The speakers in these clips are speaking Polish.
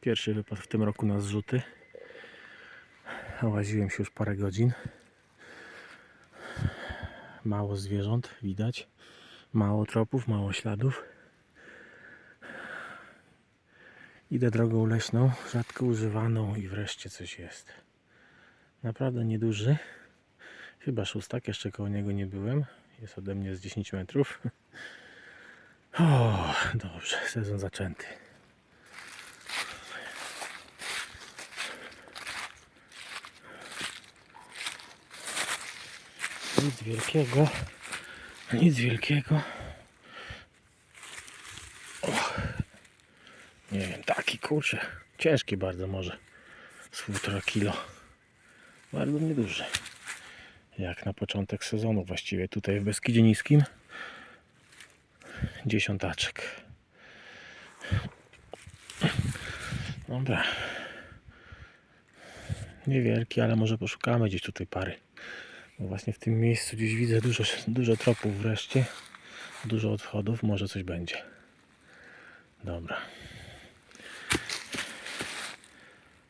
Pierwszy wypad w tym roku na zrzuty. Łaziłem się już parę godzin. Mało zwierząt widać. Mało tropów, mało śladów. Idę drogą leśną, rzadko używaną i wreszcie coś jest. Naprawdę nieduży. Chyba szóstak, jeszcze koło niego nie byłem. Jest ode mnie z 10 metrów. O, dobrze, sezon zaczęty. Nic wielkiego. Nic wielkiego. Nie wiem, taki kurczę. Ciężki bardzo może. Z półtora kilo. Bardzo nieduży. Jak na początek sezonu właściwie tutaj w Beskidzie Niskim. Dziesiątaczek. Dobra. Niewielki, ale może poszukamy gdzieś tutaj pary. Bo właśnie w tym miejscu gdzieś widzę dużo, dużo tropów wreszcie. Dużo odchodów, może coś będzie. Dobra.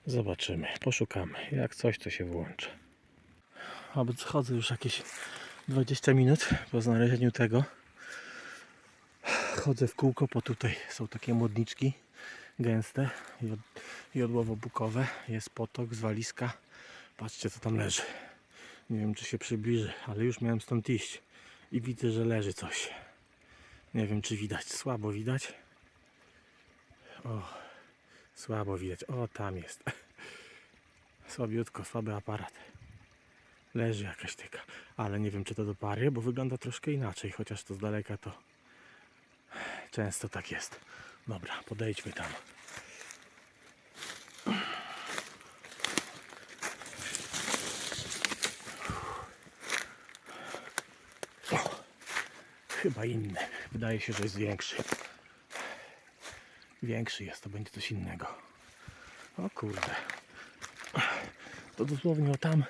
Zobaczymy, poszukamy. Jak coś, to się włączy. Aby już jakieś 20 minut po znalezieniu tego. Chodzę w kółko, po tutaj są takie modniczki gęste, jod- jodłowo-bukowe. Jest potok z walizka. Patrzcie, co tam leży. Nie wiem, czy się przybliży, ale już miałem stąd iść i widzę, że leży coś. Nie wiem, czy widać. Słabo widać. O, słabo widać. O, tam jest. Słabiutko, słaby aparat. Leży jakaś tyka, ale nie wiem, czy to do pary, bo wygląda troszkę inaczej, chociaż to z daleka to często tak jest. Dobra, podejdźmy tam. Chyba inny. Wydaje się, że jest większy. Większy jest, to będzie coś innego. O kurde. To dosłownie o tam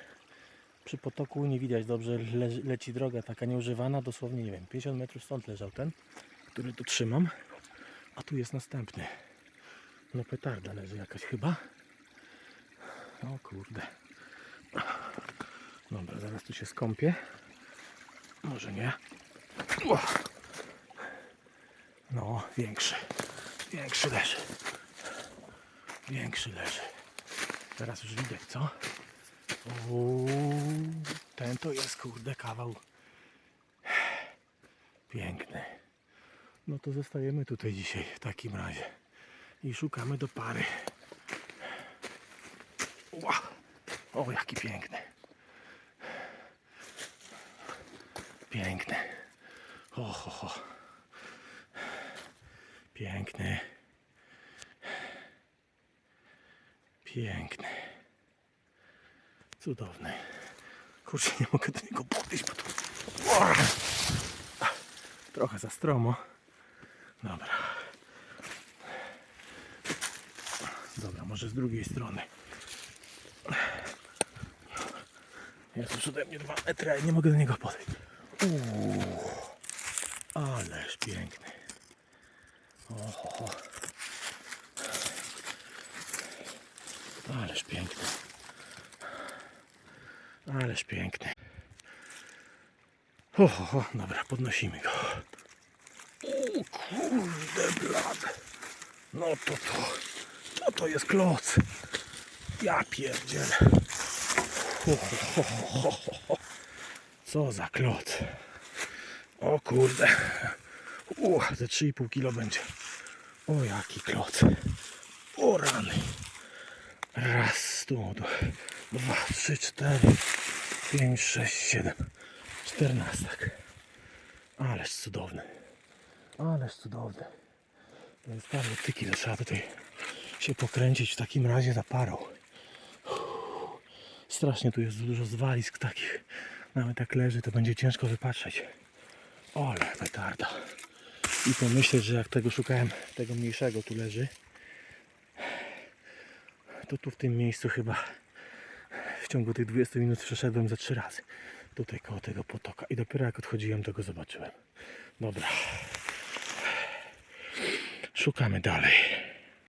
przy potoku nie widać dobrze, le, leci droga taka nieużywana, dosłownie nie wiem, 50 metrów stąd leżał ten, który tu trzymam, a tu jest następny. No petarda leży jakaś chyba. O kurde. Dobra, zaraz tu się skąpię. Może nie. No, większy. Większy leży. Większy leży. Teraz już widać, co? Uuu, ten to jest kurde kawał piękny. No to zostajemy tutaj dzisiaj w takim razie i szukamy do pary. O, jaki piękny. Piękny. O, ho, ho. Piękny. Piękny. Cudowny. Kurczę, nie mogę do niego podejść, bo. Ua! Trochę za stromo. Dobra. Dobra, może z drugiej strony. Jest już ode mnie dwa metry, ale nie mogę do niego podejść. Uuu, ależ piękny. Oho. Ależ piękny. Ależ piękny. O, ho, ho, dobra, podnosimy go. O kurde blade. No to to. To to jest kloc. Ja pierdzielę. Ho, ho, ho, ho, ho, ho. Co za kloc. O kurde. U, ze 3,5 kilo będzie. O jaki kloc. O rany. Raz, tu. Dwa, trzy, cztery, pięć, sześć, siedem. Czternastak. Ależ cudowny. Ależ cudowny. Jest tam tyki, to trzeba tutaj się pokręcić w takim razie za parą. Strasznie tu jest dużo zwalisk takich. Nawet jak leży, to będzie ciężko wypatrzeć. Ale petarda. I pomyśleć, że jak tego szukałem, tego mniejszego tu leży, to tu w tym miejscu chyba w ciągu tych 20 minut przeszedłem za trzy razy. Tutaj koło tego potoka. I dopiero jak odchodziłem, to go zobaczyłem. Dobra. Szukamy dalej.